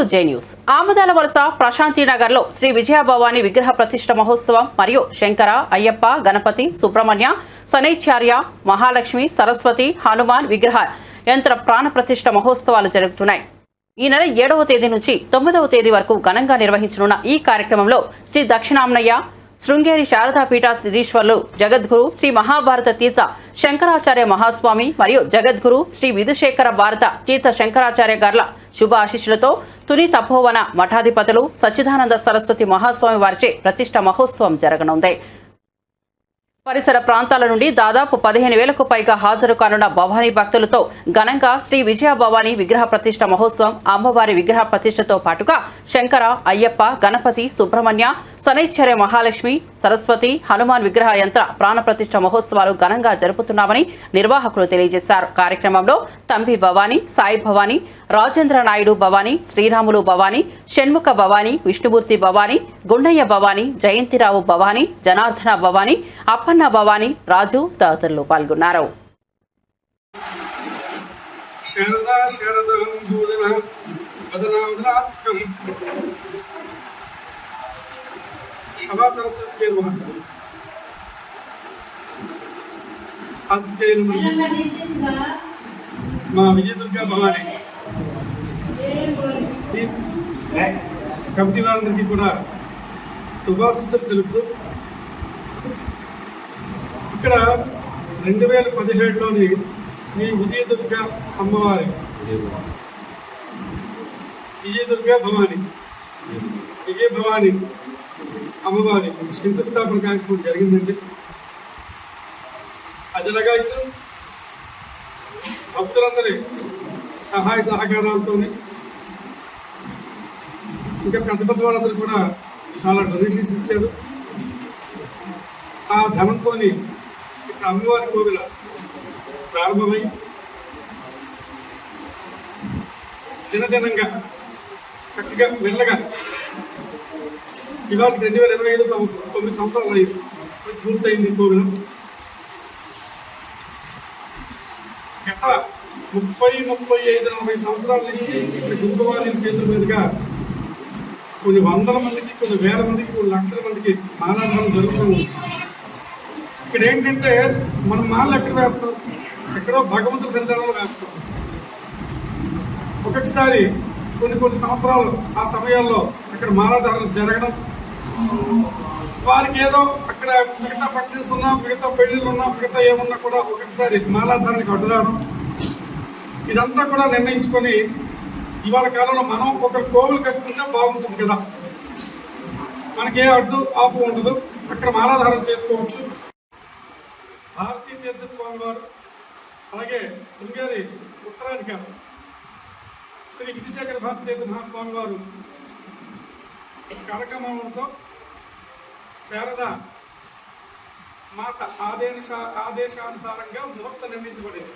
Welcome to J news. Amudala Valasa Prashanti నగర్లో శ్రీ విజయభవాని విగ్రహ ప్రతిష్ట మహోత్సవం మరియు శంకర అయ్యప్ప గణపతి సుబ్రహ్మణ్య శనైచార్య మహాలక్ష్మి సరస్వతి హనుమాన్ విగ్రహ యంత్ర ప్రాణ ప్రతిష్ట మహోత్సవాలు జరుగుతున్నాయి. ఈ నెల ఏడవ తేదీ నుంచి తొమ్మిదవ తేదీ వరకు ఘనంగా నిర్వహించనున్న ఈ కార్యక్రమంలో శ్రీ దక్షిణామ్నయ్య శృంగేరి శారదా పీఠాధీశ్వర్లు జగద్గురు శ్రీ మహాభారత తీర్థ శంకరాచార్య మహాస్వామి మరియు జగద్గురు శ్రీ విధుశేఖర భారత తీర్థ శంకరాచార్య గార్ల శుభ ఆశీస్సులతో తుని తపోవన మఠాధిపతులు సచ్చిదానంద సరస్వతి మహాస్వామి వారిచే ప్రతిష్ట మహోత్సవం జరగనుంది. పరిసర ప్రాంతాల నుండి దాదాపు పదిహేను వేలకు పైగా హాజరు కానున్న భవానీ భక్తులతో ఘనంగా శ్రీ విజయ భవానీ విగ్రహ ప్రతిష్ట మహోత్సవం అమ్మవారి విగ్రహ ప్రతిష్టతో పాటుగా శంకర అయ్యప్ప గణపతి సుబ్రహ్మణ్య శనైశ్చర్య మహాలక్ష్మి సరస్వతి హనుమాన్ విగ్రహ యంత్ర ప్రాణ ప్రతిష్ట మహోత్సవాలు ఘనంగా జరుపుతున్నామని నిర్వాహకులు తెలియజేశారు. కార్యక్రమంలో తంబి భవానీ సాయి భవానీ రాజేంద్ర నాయుడు భవానీ శ్రీరాములు భవానీ షణ్ముఖ భవానీ విష్ణుమూర్తి భవానీ గుండయ్య భవానీ జయంతిరావు భవానీ జనార్దన భవానీ అప్పన్న భవానీ రాజు తదితరులు పాల్గొన్నారు. శారదా శారదం క్షమా సరస్వతి అంతేను మా విజయదుర్గ భవాని కమిటీ వారందరికీ కూడా శుభాశిస్సులు తెలుపుతూ ఇక్కడ రెండు వేల పదిహేడులోని శ్రీ విజయదుర్గ అమ్మవారి విజయదుర్గ భవాని. విజయ భవాని అమ్మవారి శంకుస్థాపన కార్యక్రమం జరిగిందండి అదనగా ఇప్పుడు భక్తులందరి సహాయ సహకారాలతో ఇంకా పెద్ద పెద్ద వాళ్ళందరూ కూడా చాలా డొనేషన్స్ ఇచ్చారు. ఆ ధనంతో ఇక్కడ అమ్మవారి కోవిల ప్రారంభమై దినదినంగా చక్కగా మెల్లగా ఇవాళ రెండు వేల ఇరవై ఐదు సంవత్సరం తొమ్మిది సంవత్సరాలు అయింది పూర్తయింది కోవిలం గత ముప్పై ముప్పై ఐదు నలభై సంవత్సరాల నుంచి ఇక్కడ గురువారి చేతుల మీదుగా కొన్ని వందల మందికి కొన్ని వేల మందికి కొన్ని లక్షల మందికి మానవాళం జరుగుతూ ఇక్కడ ఏంటంటే మనం మాలు ఎక్కడ వేస్తాం? ఎక్కడో భగవంతుడి సంతానంలో వేస్తాం. ఒక్కొక్కసారి కొన్ని కొన్ని సంవత్సరాలు ఆ సమయాల్లో అక్కడ మాలాధారణ జరగడం వారికి ఏదో అక్కడ మిగతా ఫంక్షన్స్ ఉన్నా మిగతా పెళ్ళిళ్ళు ఉన్నా మిగతా ఏమున్నా కూడా ఒకటిసారి మాలాధారానికి అడ్డురావడం. ఇదంతా కూడా నిర్ణయించుకొని ఇవాళ కాలంలో మనం ఒక కోవులు కట్టుకుంటే బాగుంటుంది కదా. మనకి ఏ అడ్డు ఆపు ఉండదు. అక్కడ మాలాధారం చేసుకోవచ్చు. భారతీ తీర్థ స్వామి వారు అలాగే శృంగేరి ఉత్తరాధికారి శ్రీ విధుశేఖర భారతీయ తీర్థ మహాస్వామి వారు కనకమలతో శారద మాత ఆదేశ ఆదేశానుసారంగా ముహూర్తం నిర్ణయించబడింది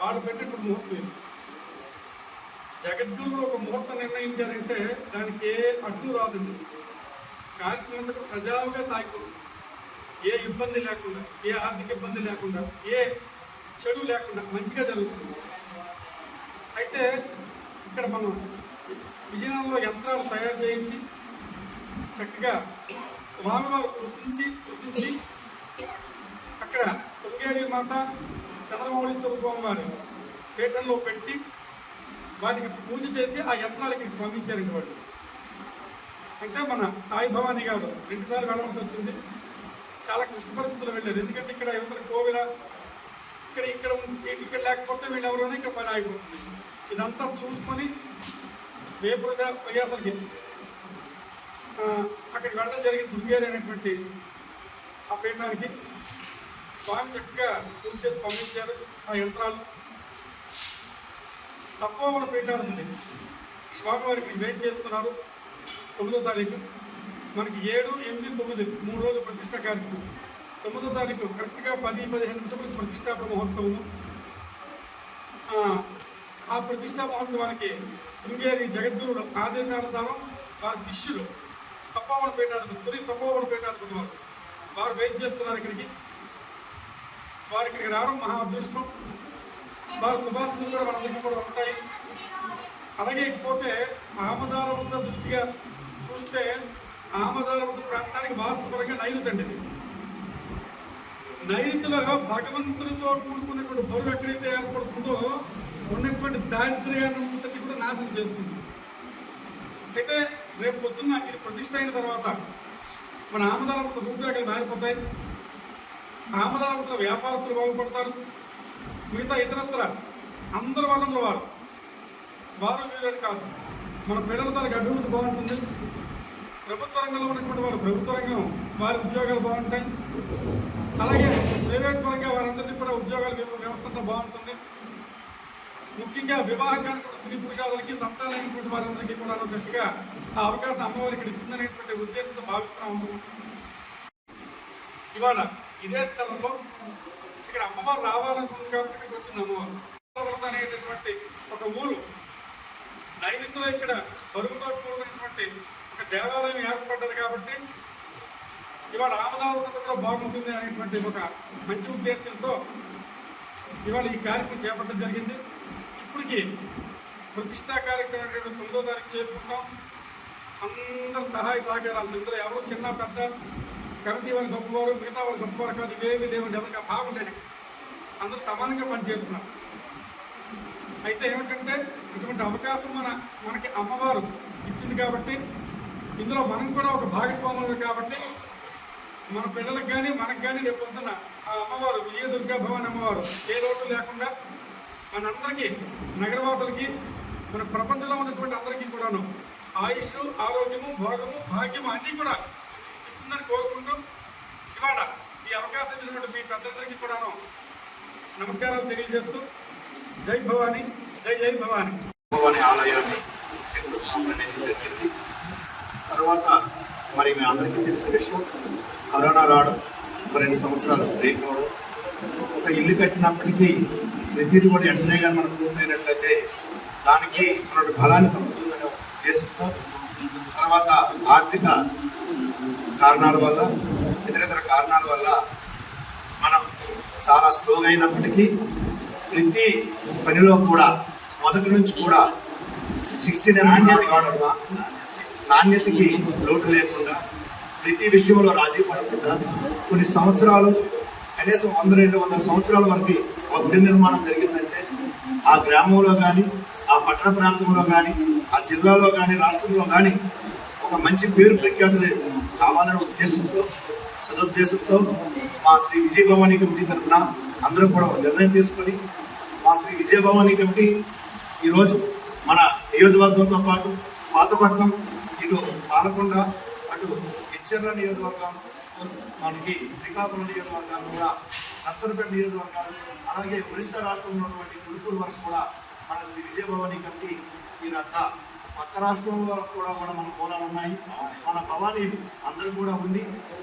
వాడు పెట్టినప్పుడు ముహూర్తం ఇది. జగద్గురు ఒక ముహూర్తం నిర్ణయించారంటే దానికి ఏ అడ్డు రాదండి. కార్యక్రమం సజావుగా సాగిపోతుంది ఏ ఇబ్బంది లేకుండా ఏ ఆర్థిక ఇబ్బంది లేకుండా ఏ చెడు లేకుండా మంచిగా జరుగుతుంది. అయితే ఇక్కడ మనం విజయనగరంలో యంత్రాలు తయారు చేయించి చక్కగా స్వామివారు కృషించి స్పృశించి అక్కడ శృంగేరి మాత చంద్రమౌళీశ్వర స్వామి వారి పీఠంలో పెట్టి వాటికి పూజ చేసి ఆ యంత్రాలకి పంపించారండి వాళ్ళు అంటే మన సాయి భవానీ గారు రెండుసార్లు వెళ్ళవలసి వచ్చింది. చాలా క్లిష్ట పరిస్థితులు వెళ్ళారు. ఎందుకంటే ఇక్కడ యువతలు కోవిల ఇక్కడ ఇక్కడ ఇక్కడ లేకపోతే వీళ్ళు ఎవరైనా ఇక్కడ పని ఆగిపోతుంది. ఇదంతా చూసుకొని వేపురుగా ప్రజా ప్రయాసాలు అక్కడికి వెళ్ళడం జరిగింది సుబ్బిగారు అనేటువంటి ఆ పీఠానికి స్వామి చక్కగా పూజ చేసి పంపించారు ఆ యంత్రాలు. తక్కువ మన పీఠాలు ఉంది. స్వామివారికి వేం చేస్తున్నారు? తొమ్మిదో తారీఖు. మనకి ఏడు ఎనిమిది తొమ్మిది మూడు రోజులు ప్రతిష్ట కార్యక్రమం. తొమ్మిదో తారీఖు కరెక్ట్గా పది పదిహేను నిమిషాలకు ప్రతిష్టాపన మహోత్సవము. ఆ, ఆ ప్రతిష్టా మహోత్సవానికి శృంగేరి జగద్గురుడు ఆదేశానుసారం వారి శిష్యులు తప్పవన పేట తొలి తప్పవన పేట వారు వారు వెయిట్ చేస్తున్నారు ఇక్కడికి. వారు ఇక్కడికి రావడం మహా అదృష్టం. వారి శుభాశిస్తులు కూడా మనందరికీ కూడా ఉంటాయి. అలాగే ఇకపోతే ఆమదారవత దృష్టిగా చూస్తే ఆమదారవత ప్రాంతానికి వాస్తుపరంగా నైరుతి అండి ఇది. నైరుతిలో భగవంతుడితో కూడుకున్నటువంటి బరువు ఎక్కడైతే ఏర్పడుతుందో ఉన్నటువంటి దారిద్ర్యాన్ని కూడా నాశనం చేస్తుంది. అయితే రేపు పొద్దున్న ఇది ప్రతిష్ట అయిన తర్వాత మన ఆమదారవత రూపురేఖలు మారిపోతాయి. ఆమదారవతల వ్యాపారస్తులు బాగుపడతారు. మిగతా ఇతరత్ర అందరి వాళ్ళంలో వారు వారు వీరని కాదు. మన పిల్లల తనకు అభివృద్ధి బాగుంటుంది. ప్రభుత్వ రంగంలో ఉన్నటువంటి వారు ప్రభుత్వ రంగం వారి ఉద్యోగాలు బాగుంటాయి. అలాగే ప్రైవేట్ పరంగా వారందరినీ కూడా ఉద్యోగాల వ్యవస్థ బాగుంటుంది. ముఖ్యంగా వివాహకానికి కూడా స్త్రీ పురుషాదులకి సంతానమైనటువంటి వారందరికీ కూడా చక్కగా ఆ అవకాశం అమ్మవారికి ఇక్కడ ఇస్తుందనేటువంటి ఉద్దేశంతో భావిస్తున్నాము ఇవాళ ఇదే స్థలంలో ఇక్కడ అమ్మవారు రావాలనుకుంది కాబట్టి ఇక్కడికి వచ్చింది అమ్మవారు. అనేటటువంటి ఒక ఊరు. నైరుతిలో ఇక్కడ పరుగుతో కూడినటువంటి ఒక దేవాలయం ఏర్పడ్డది కాబట్టి ఇవాళ ఆమదావసత కూడా బాగుంటుంది అనేటువంటి ఒక మంచి ఉద్దేశంతో ఇవాళ ఈ కార్యక్రమం చేపట్టడం జరిగింది. ఇప్పటికీ ప్రతిష్టా కార్యక్రమం తొమ్మిదో తారీఖు చేసుకుంటాం. అందరు సహాయ సహకారాలు ఇందులో ఎవరు చిన్న పెద్ద కమిటీ వారు గొప్పవారు మిగతా వారు గొప్పవారు కాదు ఇవేమి లేవండి ఎవరికి ఆ భావం లేదు అందరూ సమానంగా పనిచేస్తున్నాం అయితే ఏమిటంటే ఇటువంటి అవకాశం మన మనకి అమ్మవారు ఇచ్చింది కాబట్టి ఇందులో మనం కూడా ఒక భాగస్వాములు కాబట్టి మన పిల్లలకు కానీ మనకు కానీ రేపు పొద్దున్న ఆ అమ్మవారు విజయ దుర్గా అమ్మవారు ఏ లోటు లేకుండా మనందరికీ నగరవాసులకి మన ప్రపంచంలో ఉన్నటువంటి అందరికీ కూడాను ఆయుష్ ఆరోగ్యము భోగము భాగ్యము అన్నీ కూడా ఇస్తుందని కోరుకుంటూ ఇవాళ ఈ అవకాశం ఇచ్చినటువంటి మీ పెద్దలందరికీ కూడాను నమస్కారాలు తెలియజేస్తూ జై భవాని జై జై భవాని. భవాని ఆలయాన్ని శంకుస్థాపన అనేది జరిగింది. తర్వాత మరి మీ అందరికీ తెలిసిన విషయం కరోనా రావడం ఒక రెండు సంవత్సరాలు బ్రేక్ అవడం. ఒక ఇల్లు కట్టినప్పటికీ ప్రతిదీ కూడా వెంటనే కానీ మనకు పూర్తయినట్లయితే దానికి మన బలాన్ని తగ్గుతుందనే ఉద్దేశంతో తర్వాత ఆర్థిక కారణాల వల్ల ఇతరితర కారణాల వల్ల మనం చాలా స్లోగా అయినప్పటికీ ప్రతి పనిలో కూడా మొదటి నుంచి కూడా సిక్స్టీ నాణ్యత కావడం నాణ్యతకి లోటు లేకుండా ప్రతి విషయంలో రాజీ పడకుండా కొన్ని సంవత్సరాలు కనీసం వంద రెండు వందల సంవత్సరాల వరకు ఒక గుడి నిర్మాణం జరిగిందంటే ఆ గ్రామంలో కానీ ఆ పట్టణ ప్రాంతంలో కానీ ఆ జిల్లాలో కానీ రాష్ట్రంలో కానీ ఒక మంచి పేరు ప్రఖ్యాతులే కావాలనే ఉద్దేశంతో సదుద్దేశంతో మా శ్రీ విజయభవాని కమిటీ తరఫున అందరూ కూడా ఒక నిర్ణయం తీసుకొని మా శ్రీ విజయభవాని కమిటీ ఈరోజు మన నియోజకవర్గంతో పాటు పాతపట్నం ఇటు పాలకొండ అటు ఇచ్చర్ల నియోజకవర్గం మనకి శ్రీకాకుళం నియోజకవర్గాలు కూడా నర్సరపేట నియోజకవర్గాలు అలాగే ఒరిస్సా రాష్ట్రంలో ఉన్నటువంటి గురుకుల వరకు కూడా మన శ్రీ విజయభవాని కమిటీ ఈ రక పక్క రాష్ట్రం వరకు కూడా కూడా మన మూలాలు ఉన్నాయి. మన భవానీ అందరూ కూడా ఉండి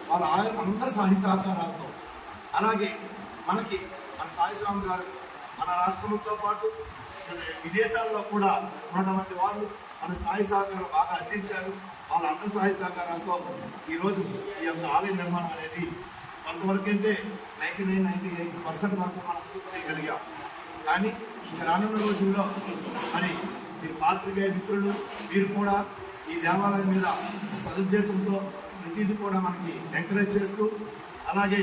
వాళ్ళ అందరి సాహి సహకారాలతో అలాగే మనకి మన సాయి స్వామి గారు మన రాష్ట్రంతో పాటు విదేశాల్లో కూడా ఉన్నటువంటి వాళ్ళు మన సాయి సహకారం బాగా అందించారు. వాళ్ళ అందరి సహకారాలతో ఈరోజు ఈ యొక్క ఆలయ నిర్మాణం అనేది కొంతవరకు ninety nine ninety eight percent వరకు మనం పూర్తి చేయగలిగాం. కానీ ఇక రానున్న రోజుల్లో మరి మీరు పాత్రికేయ మిత్రులు మీరు కూడా ఈ దేవాలయం మీద సదుద్దేశంతో ప్రతిదీ కూడా మనకి ఎంకరేజ్ చేస్తూ అలాగే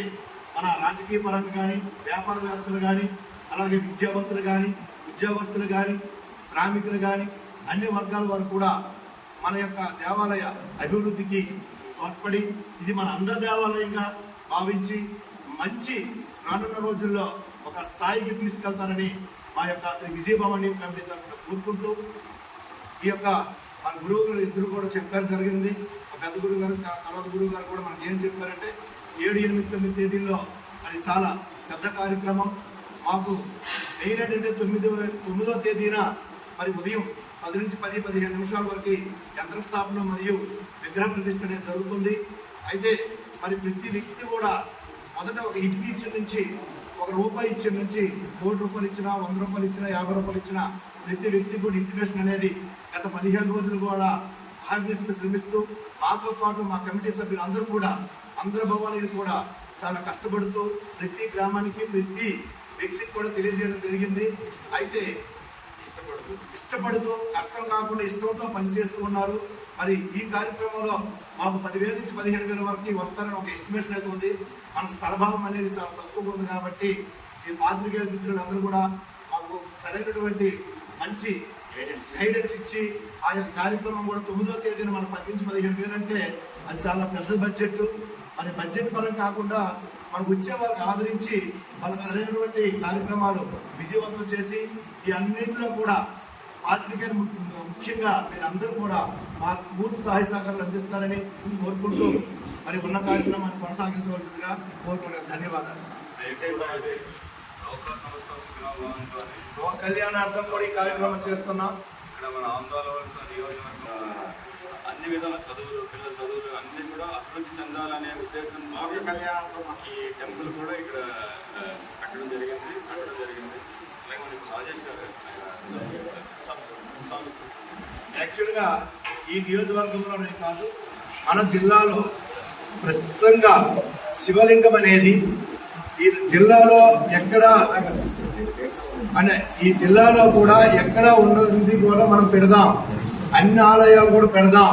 మన రాజకీయ పరంగా కానీ వ్యాపారవేత్తలు కానీ అలాగే విద్యావంతులు కానీ ఉద్యోగస్తులు కానీ శ్రామికులు కానీ అన్ని వర్గాల వారు కూడా మన యొక్క దేవాలయ అభివృద్ధికి తోడ్పడి ఇది మన అందరి దేవాలయంగా భావించి మంచి రానున్న రోజుల్లో ఒక స్థాయికి తీసుకెళ్తారని మా యొక్క శ్రీ విజయభవాని కమిటీ తరఫున కోరుకుంటూ ఈ యొక్క మన గురువు గారు ఇద్దరు కూడా చెప్పారు జరిగింది. పెద్ద గురువు గారు తర్వాత గురువు గారు కూడా మనకి ఏం చెప్పారంటే ఏడు ఎనిమిది తొమ్మిది తేదీల్లో అది చాలా పెద్ద కార్యక్రమం. మాకు మెయిన్ ఏంటంటే తొమ్మిది తొమ్మిదో తేదీన మరి ఉదయం పది నుంచి పది పదిహేను నిమిషాల వరకు యంత్రస్థాపన మరియు విగ్రహ ప్రతిష్ఠ అనేది జరుగుతుంది. అయితే మరి ప్రతి వ్యక్తి కూడా మొదట ఒక ఇటుక ఇచ్చిన నుంచి ఒక రూపాయి ఇచ్చిన నుంచి కోటి రూపాయలు ఇచ్చినా వంద రూపాయలు ఇచ్చినా యాభై రూపాయలు ఇచ్చినా ప్రతి వ్యక్తి కూడా ఇంటిమేషన్ అనేది గత పదిహేను రోజులు కూడా ఆర్గనైజ్కి శ్రమిస్తూ మాతో పాటు మా కమిటీ సభ్యులు అందరూ కూడా అందరు భవానీలు కూడా చాలా కష్టపడుతూ ప్రతి గ్రామానికి ప్రతి వ్యక్తికి కూడా తెలియజేయడం జరిగింది. అయితే ఇష్టపడుతూ కష్టం కాకుండా ఇష్టంతో పనిచేస్తూ ఉన్నారు. మరి ఈ కార్యక్రమంలో మాకు పదివేల నుంచి పదిహేను వేల వరకు వస్తారని ఒక ఎస్టిమేషన్ అయితే ఉంది. మనకు స్థలభావం అనేది చాలా తక్కువగా ఉంది కాబట్టి ఈ పాత్రికేయుల మిత్రులందరూ కూడా మాకు సరైనటువంటి మంచి గైడెన్స్ ఇచ్చి ఆ యొక్క కార్యక్రమం కూడా తొమ్మిదో తేదీన మనం పది నుంచి పదిహేను వేలు అంటే అది చాలా పెద్ద బడ్జెట్ మరి బడ్జెట్ పరం కాకుండా మనకు వచ్చే వారికి ఆదరించి వాళ్ళ సరైనటువంటి కార్యక్రమాలు విజయవంతం చేసి ఈ అన్నింటిలో కూడా పాత్రికేయులు ము- ముఖ్యంగా మీరందరూ కూడా మా పూర్తి సహాయ సహకారాలు అందిస్తారని కోరుకుంటూ మరి ఉన్న కార్యక్రమాన్ని కొనసాగించవలసిందిగా కోరుకుంటున్నాను. ధన్యవాదాలు. లోక కళ్యాణార్థం కూడా ఈ కార్యక్రమం చేస్తున్నాం. ఇక్కడ మన ఆందోళన నియోజకవర్గం అన్ని విధాల చదువులు పిల్లల చదువులు అన్ని కూడా అభివృద్ధి చెందాలనే ఉద్దేశం ఈ టెంపుల్ కూడా ఇక్కడ కట్టడం జరిగింది కట్టడం జరిగింది. అలాగే మనకి రాజేష్ గారు యాక్చువల్గా ఈ నియోజకవర్గంలోనే కాదు మన జిల్లాలో ప్రస్తుతంగా శివలింగం అనేది ఈ జిల్లాలో ఎక్కడ అంటే ఈ జిల్లాలో కూడా ఎక్కడ ఉన్నది కూడా మనం పెడదాం. అన్ని ఆలయాలు కూడా పెడదాం.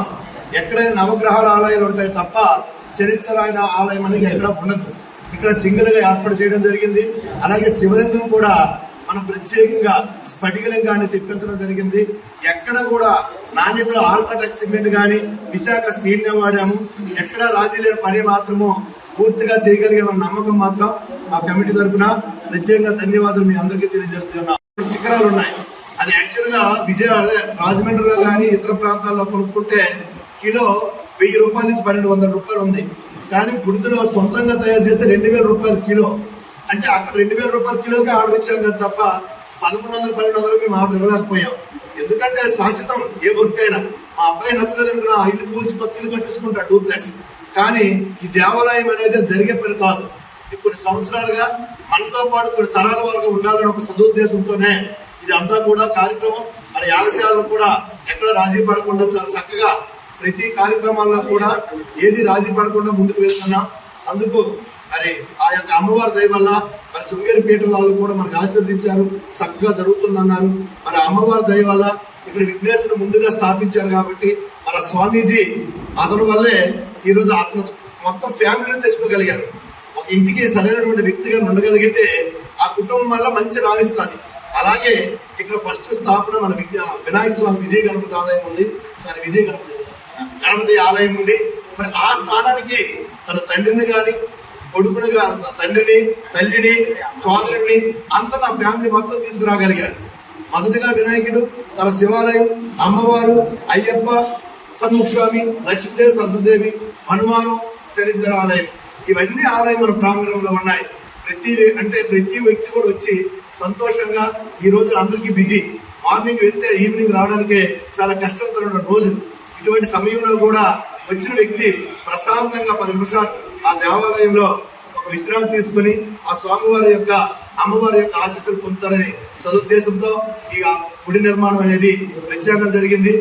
ఎక్కడైనా నవగ్రహాల ఆలయాలు ఉంటాయి తప్ప శనిచ్చరాయన ఆలయం అనేది ఎక్కడ ఉండదు. ఇక్కడ సింగిల్గా ఏర్పాటు చేయడం జరిగింది. అలాగే శివలింగం కూడా మనం ప్రత్యేకంగా స్ఫటికలింగాన్ని తెప్పించడం జరిగింది. ఎక్కడ కూడా నాణ్యతలో ఆల్ట్రాటెక్ సిమెంట్ కానీ విశాఖ స్టీల్నే వాడాము. ఎక్కడ రాజీ లేని పని మాత్రము పూర్తిగా చేయగలిగే నమ్మకం మాత్రం మా కమిటీ తరపున ప్రత్యేకంగా ధన్యవాదాలు మీ అందరికీ తెలియజేస్తున్నాం శిఖరాలు ఉన్నాయి. అది యాక్చువల్గా విజయవాడ విజయ రాజమండ్రిలో కానీ ఇతర ప్రాంతాల్లో కొనుక్కుంటే కిలో వెయ్యి రూపాయల నుంచి పన్నెండు వందల రూపాయలు ఉంది. కానీ గుర్తులో సొంతంగా తయారు చేస్తే రెండు వేల రూపాయలు కిలో. అంటే అక్కడ రెండు వేల రూపాయల కిలోకి ఆర్డర్ ఇచ్చాం కదా తప్ప పదకొండు వందల పన్నెండు వందలు మేము ఆర్డర్ ఇవ్వలేకపోయాం. ఎందుకంటే శాశ్వతం ఏ వర్క్ అయినా మా అబ్బాయి నచ్చలేదు అనుకున్న ఆ ఇల్లు కూల్చి కొత్త ఇల్లు కట్టించుకుంటా డూప్లెక్స్. కానీ ఈ దేవాలయం అనేది జరిగే పని కాదు. ఇది కొన్ని సంవత్సరాలుగా మనతో పాటు కొన్ని తరాల వరకు ఉండాలని ఒక సదుద్దేశంతోనే ఇది అంతా కూడా కార్యక్రమం. మరి యాగశాలలో కూడా ఎక్కడ రాజీ పడకుండా చాలా చక్కగా ప్రతి కార్యక్రమాల్లో కూడా ఏది రాజీ పడకుండా ముందుకు వెళ్తున్నాం అందుకు మరి ఆ యొక్క అమ్మవారి దయ వల్ల మరి శృంగేరిపేట వాళ్ళు కూడా మనకు ఆశీర్వదించారు. చక్కగా జరుగుతుందన్నారు. మరి అమ్మవారి దయ వల్ల ఇక్కడ విఘ్నేశ్వరుడు ముందుగా స్థాపించారు కాబట్టి మన స్వామీజీ అతని వల్లే ఈరోజు అతను మొత్తం ఫ్యామిలీని తెచ్చుకోగలిగారు ఒక ఇంటికి సరైనటువంటి వ్యక్తిగా ఉండగలిగితే ఆ కుటుంబం వల్ల మంచి రాణిస్తుంది. అలాగే ఇక్కడ ఫస్ట్ స్థాపన మన విజ్ఞ- వినాయక స్వామి విజయ గణపతి ఆదాయం ఉంది. సారీ విజయ గణపతి గణపతి ఆలయం ఉండి మరి ఆ స్థానానికి తన తండ్రిని కానీ కొడుకుని కాని తండ్రిని తల్లిని సోదరుని అంత నా ఫ్యామిలీ మొత్తం తీసుకురాగలిగారు. మొదటిగా వినాయకుడు తన శివాలయం అమ్మవారు అయ్యప్ప సన్ముఖస్వామి లక్ష్మీదేవి సరస్వదేవి హనుమానం శనిచర ఆలయం. ఇవన్నీ ఆలయం మన ప్రాంగణంలో ఉన్నాయి. ప్రతి అంటే ప్రతి వ్యక్తి కూడా వచ్చి సంతోషంగా ఈ రోజు అందరికీ బిజీ. మార్నింగ్ వెళ్తే ఈవినింగ్ రావడానికే చాలా కష్టంతో రోజు ఇటువంటి సమయంలో కూడా వచ్చిన వ్యక్తి ప్రశాంతంగా పది నిమిషాలు ఆ దేవాలయంలో ఒక విశ్రాంతి తీసుకుని ఆ స్వామివారి యొక్క అమ్మవారి యొక్క ఆశీస్సులు పొందుతారని సదుద్దేశంతో ఈ గుడి నిర్మాణం అనేది ప్రత్యేకంగా జరిగింది.